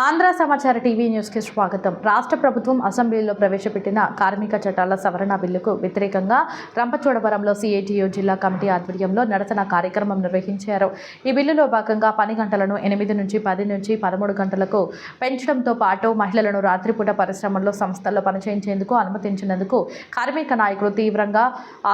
ఆంధ్ర సమాచార టీవీ న్యూస్కి స్వాగతం. రాష్ట్ర ప్రభుత్వం అసెంబ్లీలో ప్రవేశపెట్టిన కార్మిక చట్టాల సవరణ బిల్లుకు వ్యతిరేకంగా రంపచోడవరంలో సిఐటియు జిల్లా కమిటీ ఆధ్వర్యంలో నిరసన కార్యక్రమం నిర్వహించారు. ఈ బిల్లులో భాగంగా పని గంటలను ఎనిమిది నుంచి పది నుంచి పదమూడు గంటలకు పెంచడంతో పాటు మహిళలను రాత్రిపూట పరిశ్రమల్లో సంస్థల్లో పనిచేయించేందుకు అనుమతించినందుకు కార్మిక నాయకులు తీవ్రంగా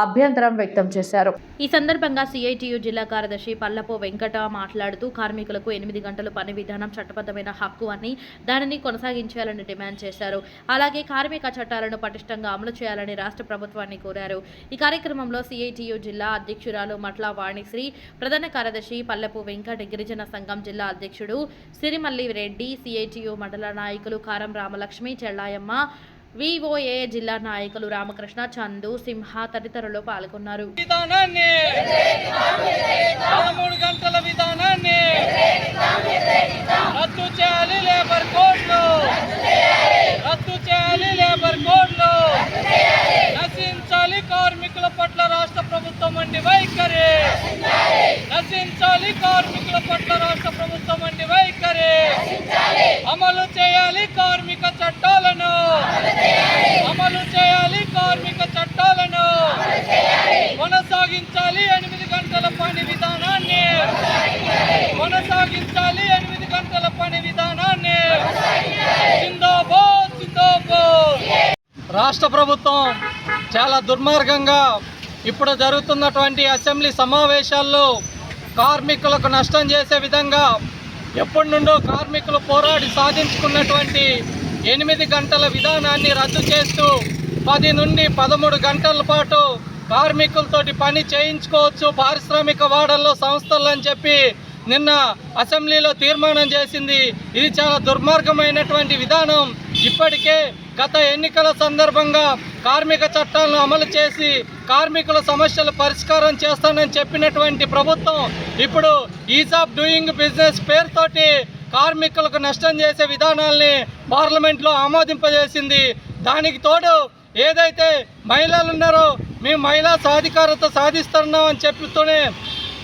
అభ్యంతరం వ్యక్తం చేశారు. ఈ సందర్భంగా సిఐటియు జిల్లా కార్యదర్శి పల్లపు వెంకట మాట్లాడుతూ కార్మికులకు ఎనిమిది గంటలు పని విధానం చట్టబద్ధమైన హక్కు అని దానిని కొనసాగించాలని డిమాండ్ చేశారు. అలాగే కార్మిక చట్టాలను పటిష్టంగా అమలు చేయాలని రాష్ట్ర ప్రభుత్వాన్ని కోరారు. ఈ కార్యక్రమంలో సిఐటియు జిల్లా అధ్యక్షురాలు మట్ల వాణిశ్రీ ప్రధాన కార్యదర్శి పల్లపు వెంకట గిరిజన సంఘం జిల్లా అధ్యక్షుడు సిరిమల్లి రెడ్డి సిఐటియు మండల నాయకులు కారం రామలక్ష్మి చెల్లాయమ్మ విఓఏ జిల్లా నాయకులు రామకృష్ణ చందు సింహ తదితరులు పాల్గొన్నారు. విధానాన్ని పదమూడు గంటల విధానాన్ని రద్దు చేయాలి లేబర్ కోడ్లు రద్దు చేయాలి లేబర్ కోడ్లు నశించాలి కార్మికుల పట్ల రాష్ట్ర ప్రభుత్వం అండి వైఖరి. నశించాలి కార్మికుల పట్ల రాష్ట్ర ప్రభుత్వం అండి వైఖరి. అమలు చేయాలి కార్మిక చట్టాలను. అమలు చేయాలి కార్మిక చట్టాలను. కొనసాగించాలి ఎనిమిది గంటల పని విధానాన్ని. కొనసాగించాలి ఎనిమిది గంటల పని విధానాన్ని. జిందాబాద్ జిందాబాద్. రాష్ట్ర ప్రభుత్వం చాలా దుర్మార్గంగా ఇప్పుడు జరుగుతున్నటువంటి అసెంబ్లీ సమావేశాల్లో కార్మికులకు నష్టం చేసే విధంగా ఎప్పటి నుండో కార్మికులు పోరాడి సాధించుకున్నటువంటి ఎనిమిది గంటల విధానాన్ని రద్దు చేస్తూ పది నుండి పదమూడు గంటల పాటు కార్మికులతోటి పని చేయించుకోవచ్చు పారిశ్రామిక వాడల్లో సంస్థలు అని చెప్పి నిన్న అసెంబ్లీలో తీర్మానం చేసింది. ఇది చాలా దుర్మార్గమైనటువంటి విధానం. ఇప్పటికే గత ఎన్నికల సందర్భంగా కార్మిక చట్టాలను అమలు చేసి కార్మికుల సమస్యల పరిష్కారం చేస్తానని చెప్పినటువంటి ప్రభుత్వం ఇప్పుడు ఈజ్ ఆఫ్ డూయింగ్ బిజినెస్ పేరుతోటి కార్మికులకు నష్టం చేసే విధానాల్ని పార్లమెంట్లో ఆమోదింపజేసింది. దానికి తోడు ఏదైతే మహిళలు ఉన్నారో మేము మహిళా సాధికారత సాధిస్తున్నాం అని చెప్తూనే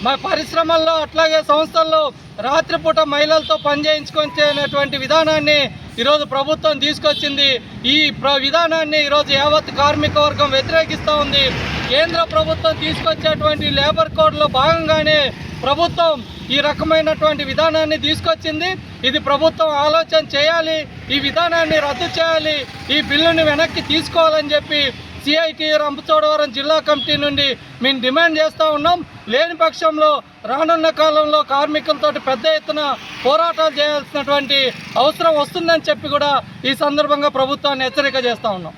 మా పరిశ్రమల్లో అట్లాగే సంస్థల్లో రాత్రిపూట మహిళలతో పనిచేయించుకొచ్చేటువంటి విధానాన్ని ఈరోజు ప్రభుత్వం తీసుకొచ్చింది ఈ ప్ర విధానాన్ని ఈరోజు యావత్ కార్మిక వర్గం వ్యతిరేకిస్తూ ఉంది. కేంద్ర ప్రభుత్వం తీసుకొచ్చేటువంటి లేబర్ కోడ్లో భాగంగానే ప్రభుత్వం ఈ రకమైనటువంటి విధానాన్ని తీసుకొచ్చింది. ఇది ప్రభుత్వం ఆలోచన చేయాలి ఈ విధానాన్ని రద్దు చేయాలి ఈ బిల్లుని వెనక్కి తీసుకోవాలని చెప్పి సిఐటి రంపచోడవరం జిల్లా కమిటీ నుండి మేము డిమాండ్ చేస్తూ ఉన్నాం. లేని పక్షంలో రానున్న కాలంలో కార్మికులతో పెద్ద ఎత్తున పోరాటాలు చేయాల్సినటువంటి అవసరం వస్తుందని చెప్పి కూడా ఈ సందర్భంగా ప్రభుత్వాన్ని హెచ్చరిక చేస్తూ ఉన్నాం.